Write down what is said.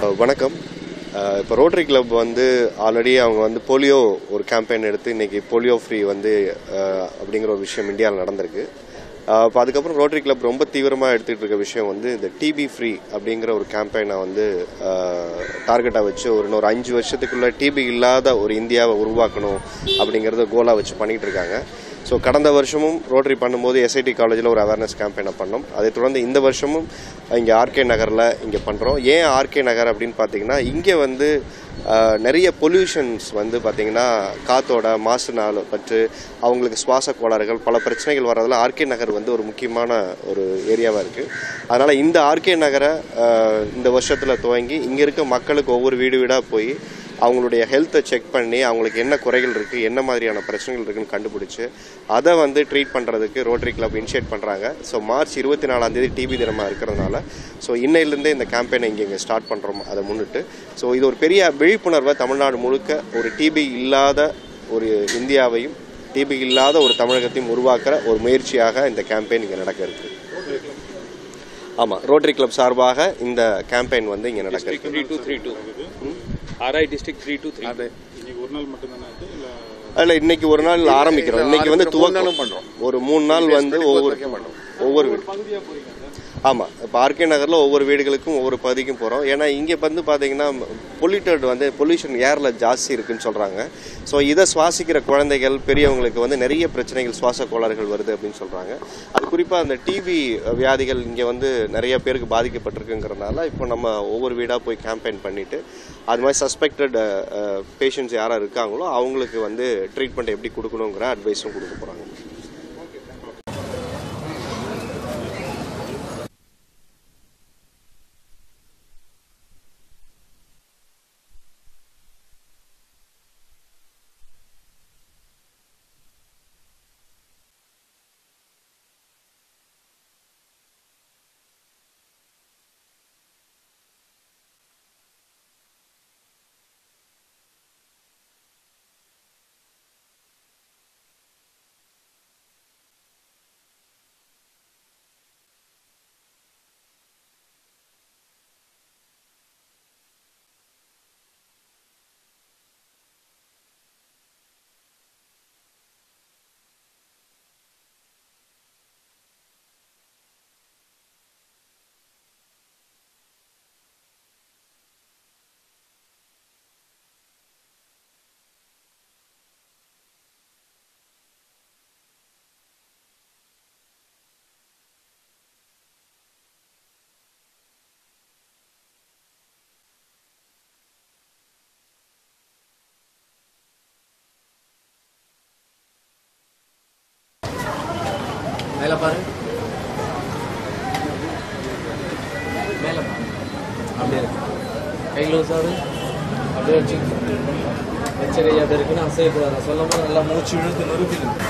வணக்கம். இப்போ rotary club வந்து ஆல்ரெடி அவங்க வந்து போலியோ ஒரு கேம்பெயின் எடுத்து இன்னைக்கு போலியோ ஃப்ரீ வந்து அப்படிங்கிற ஒரு விஷயம் இந்தியாவில் நடந்திருக்கு. இப்போ அதுக்கப்புறம் ரோட்டரி கிளப் ரொம்ப தீவிரமாக எடுத்துகிட்டு இருக்க விஷயம் வந்து இந்த டிபி ஃப்ரீ அப்படிங்கிற ஒரு கேம்பெயினை வந்து டார்கெட்டாக வச்சு ஒரு இன்னொரு அஞ்சு வருஷத்துக்குள்ளே டிபி இல்லாத ஒரு இந்தியாவை உருவாக்கணும் அப்படிங்கிறத கோலாக வச்சு பண்ணிகிட்டு இருக்காங்க. ஸோ கடந்த வருஷமும் ரோட்டரி பண்ணும்போது எஸ்ஐடி காலேஜில் ஒரு அவேர்னஸ் கேம்பெயினை பண்ணோம். அதை தொடர்ந்து இந்த வருஷமும் இங்கே ஆர்கே நகரில் இங்கே பண்ணுறோம் ஏன் ஆர்கே நகர் அப்படின்னு பார்த்தீங்கன்னா இங்கே வந்து நிறைய பொல்யூஷன்ஸ் வந்து பார்த்திங்கன்னா காத்தோட மாசுனால் பற்று அவங்களுக்கு சுவாச கோளாறுகள் பல பிரச்சனைகள் வரதில் ஆர்கே நகர் வந்து ஒரு முக்கியமான ஒரு ஏரியாவாக இருக்குது அதனால் இந்த ஆர்கே நகரை இந்த வருஷத்தில் துவங்கி இங்கே இருக்க மக்களுக்கு ஒவ்வொரு வீடு வீடாக போய் அவங்களுடைய ஹெல்த்தை செக் பண்ணி அவங்களுக்கு என்ன குறைகள் இருக்குது என்ன மாதிரியான பிரச்சனைகள் இருக்குன்னு கண்டுபிடிச்சு அதை வந்து ட்ரீட் பண்ணுறதுக்கு ரோட்டரி கிளப் இனிஷியேட் பண்ணுறாங்க ஸோ மார்ச் இருபத்தி நாலாம் தேதி டிபி தினமாக இருக்கிறதுனால ஸோ இன்னையிலேருந்தே இந்த கேம்பெயினை இங்கே இங்கே ஸ்டார்ட் பண்ணுறோம் அதை முன்னிட்டு. ஸோ இது ஒரு பெரிய விழிப்புணர்வை தமிழ்நாடு முழுக்க ஒரு டிபி இல்லாத ஒரு இந்தியாவையும் டிபி இல்லாத ஒரு தமிழகத்தையும் உருவாக்குற ஒரு முயற்சியாக இந்த கேம்பெயின் இங்கே நடக்க இருக்கு. ஆமாம் ரோட்டரி கிளப் சார்பாக இந்த கேம்பெயின் வந்து இங்கே நடக்க இருக்கு. Three two three two RI district three two three இன்னைக்கு ஒரு நாள் மட்டும்தானே இல்ல இல்ல இன்னைக்கு ஒரு நாள் ஆரம்பிக்கிறோம். இன்னைக்கு வந்து துவக்கம். பண்றோம். ஒரு மூணு நாள் வந்து ஒவ்வொரு ஒவ்வொரு ஆமாம் இப்போ ஆர்கே நகரில் ஒவ்வொரு வீடுகளுக்கும் ஒவ்வொரு பகுதிக்கும் போகிறோம் ஏன்னா இங்கே வந்து பார்த்தீங்கன்னா பொல்யூட்டட் வந்து பொல்யூஷன் ஏரில் ஜாஸ்தி இருக்குன்னு சொல்கிறாங்க ஸோ இதை சுவாசிக்கிற குழந்தைகள் பெரியவங்களுக்கு வந்து நிறைய பிரச்சனைகள் சுவாச கோளாறுகள் வருது அப்படின்னு சொல்கிறாங்க அது குறிப்பாக அந்த டிபி வியாதிகள் இங்கே வந்து நிறைய பேருக்கு பாதிக்கப்பட்டிருக்குங்கிறதுனால இப்போ நம்ம ஒவ்வொரு வீடாக போய் கேம்பெயின் பண்ணிவிட்டு அது மாதிரி சஸ்பெக்டட் பேஷண்ட்ஸ் யாரா இருக்காங்களோ அவங்களுக்கு வந்து ட்ரீட்மெண்ட் எப்படி கொடுக்கணுங்கிற அட்வைஸும் கொடுக்க போகிறாங்க மேலே பாரு. மேலே அப்படியே இருக்கு. கை லூஸ் அப்படியே வச்சு வச்சரை அது இருக்குன்னு அசையக்கூடாது. சொல்லும் போது நல்லா மூச்சு இழுத்து நிறுத்திக்கணும்